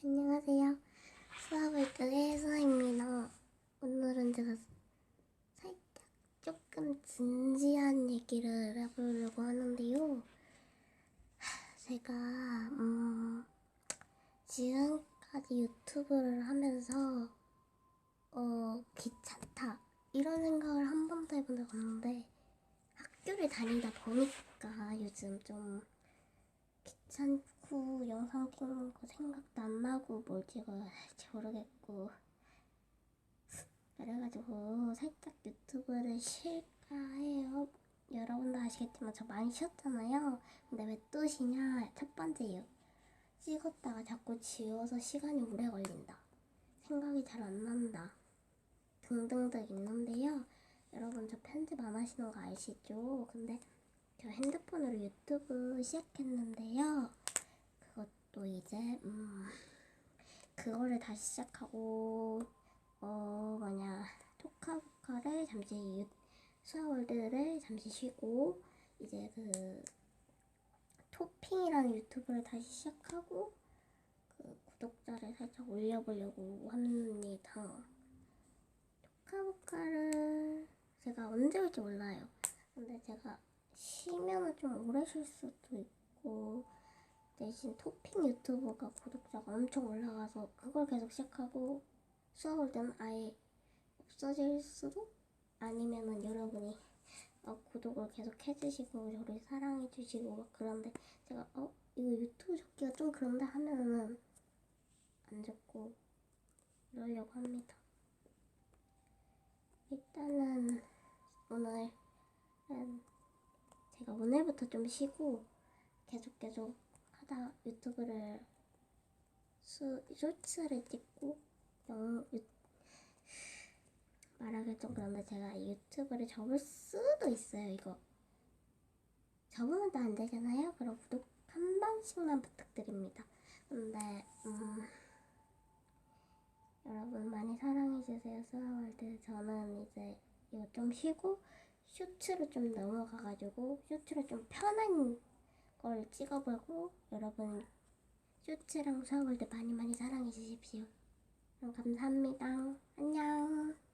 안녕하세요. 수업을 때의 수아입니다. 오늘은 제가 살짝 조금 진지한 얘기를 해보려고 하는데요. 하, 제가 음, 지금까지 유튜브를 하면서 어 귀찮다 이런 생각을 한 번도 해본 적 없는데 학교를 다니다 보니까 요즘 좀 귀찮 고 영상 찍는 거 생각도 안 나고 뭘 찍어야 할지 모르겠고. 그래가지고 살짝 유튜브를 쉴까 해요. 여러분도 아시겠지만 저 많이 쉬었잖아요. 근데 왜 또 쉬냐? 첫 번째요 찍었다가 자꾸 지워서 시간이 오래 걸린다. 생각이 잘 안 난다. 등등등 있는데요. 여러분 저 편집 안 하시는 거 아시죠? 근데 저 핸드폰으로 유튜브 시작했는데요. 그것도 이제 음 그거를 다시 시작하고 어 뭐냐 토카보카를 잠시 유, 수아월드를 잠시 쉬고 이제 그 토핑이라는 유튜브를 다시 시작하고 그 구독자를 살짝 올려보려고 합니다. 토카보카를 제가 언제 올지 몰라요. 근데 제가 쉬면은 좀 오래 쉴 수도 있고 대신 토핑 유튜브가 구독자가 엄청 올라가서 그걸 계속 시작하고 수업을 때는 아예 없어질 수도 아니면은 여러분이 어, 구독을 계속 해주시고 저를 사랑해주시고 막 그런데 제가 어 이거 유튜브 접기가 좀 그런데 하면은 안 적고 이러려고 합니다. 일단은 오늘은 제가 오늘부터 좀 쉬고 계속 계속 하다 유튜브를 수, 쇼츠를 찍고 영, 유, 말하기 좀 그런데 제가 유튜브를 접을 수도 있어요 이거. 접으면 또 안 되잖아요? 그럼 구독 한 번씩만 부탁드립니다. 근데 음, 여러분 많이 사랑해주세요 수아월드. 저는 이제 이거 좀 쉬고 쇼츠로 좀 넘어가가지고 쇼츠로 좀 편한 걸 찍어보고 여러분 쇼츠랑 수아월드 많이 많이 사랑해 주십시오. 그럼 감사합니다. 안녕.